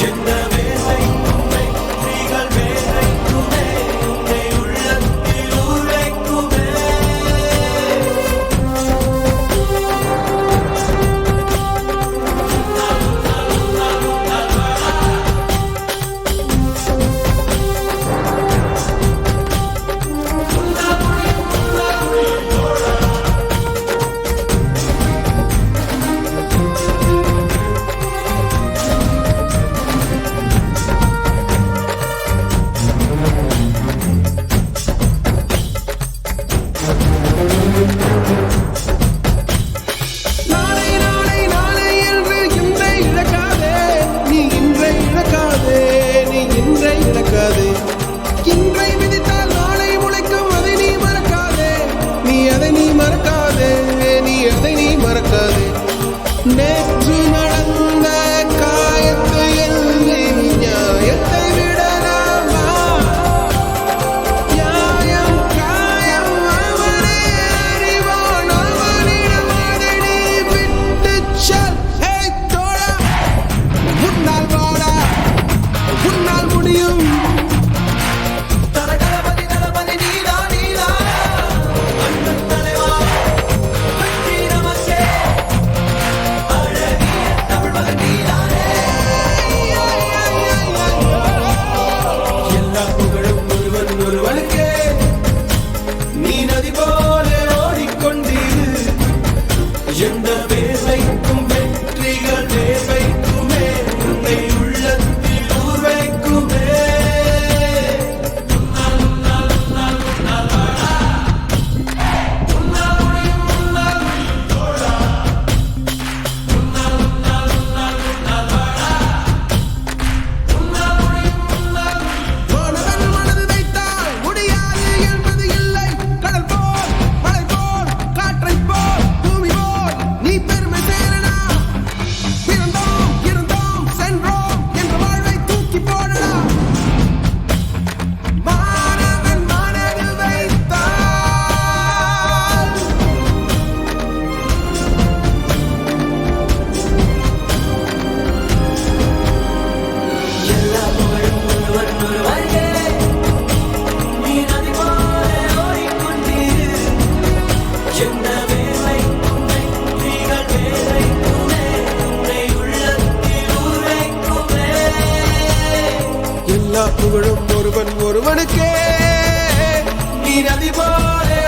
you know 简单 புகழும் ஒருவன் ஒருவனுக்கே. நீ நதி போலே.